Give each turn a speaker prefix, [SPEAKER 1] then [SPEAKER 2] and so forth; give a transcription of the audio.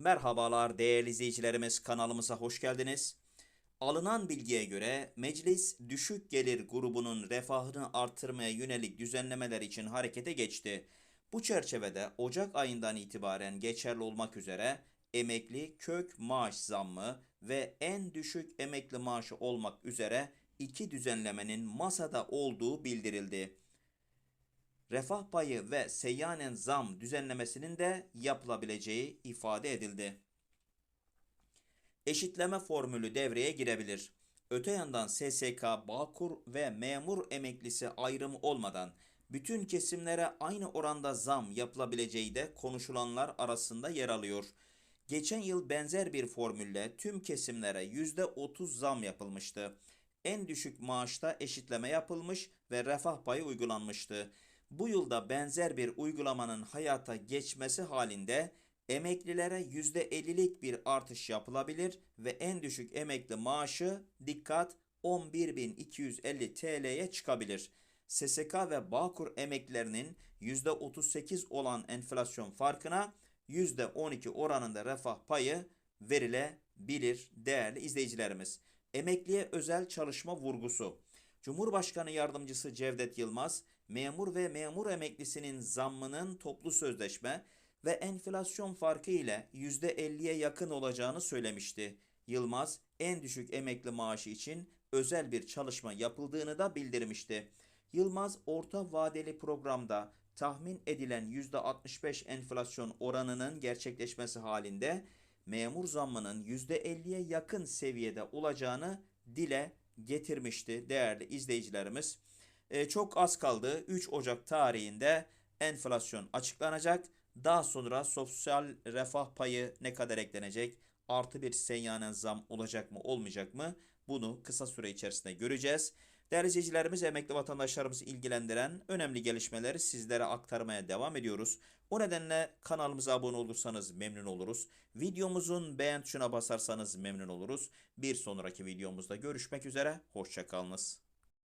[SPEAKER 1] Merhabalar değerli izleyicilerimiz kanalımıza hoş geldiniz. Alınan bilgiye göre meclis düşük gelir grubunun refahını artırmaya yönelik düzenlemeler için harekete geçti. Bu çerçevede Ocak ayından itibaren geçerli olmak üzere emekli kök maaş zammı ve en düşük emekli maaşı olmak üzere iki düzenlemenin masada olduğu bildirildi refah payı ve seyyanen zam düzenlemesinin de yapılabileceği ifade edildi. Eşitleme formülü devreye girebilir. Öte yandan SSK, Bağkur ve memur emeklisi ayrımı olmadan bütün kesimlere aynı oranda zam yapılabileceği de konuşulanlar arasında yer alıyor. Geçen yıl benzer bir formülle tüm kesimlere %30 zam yapılmıştı. En düşük maaşta eşitleme yapılmış ve refah payı uygulanmıştı. Bu yılda benzer bir uygulamanın hayata geçmesi halinde emeklilere %50'lik bir artış yapılabilir ve en düşük emekli maaşı dikkat 11.250 TL'ye çıkabilir. SSK ve Bağkur emeklilerinin %38 olan enflasyon farkına %12 oranında refah payı verilebilir değerli izleyicilerimiz. Emekliye özel çalışma vurgusu. Cumhurbaşkanı Yardımcısı Cevdet Yılmaz, memur ve memur emeklisinin zammının toplu sözleşme ve enflasyon farkı ile %50'ye yakın olacağını söylemişti. Yılmaz, en düşük emekli maaşı için özel bir çalışma yapıldığını da bildirmişti. Yılmaz, orta vadeli programda tahmin edilen %65 enflasyon oranının gerçekleşmesi halinde memur zammının %50'ye yakın seviyede olacağını dile getirmişti değerli izleyicilerimiz. E, çok az kaldı. 3 Ocak tarihinde enflasyon açıklanacak. Daha sonra sosyal refah payı ne kadar eklenecek? Artı bir seyyanen zam olacak mı olmayacak mı? Bunu kısa süre içerisinde göreceğiz. Değerli izleyicilerimiz, emekli vatandaşlarımızı ilgilendiren önemli gelişmeleri sizlere aktarmaya devam ediyoruz. O nedenle kanalımıza abone olursanız memnun oluruz. Videomuzun beğen tuşuna basarsanız memnun oluruz. Bir sonraki videomuzda görüşmek üzere, hoşçakalınız.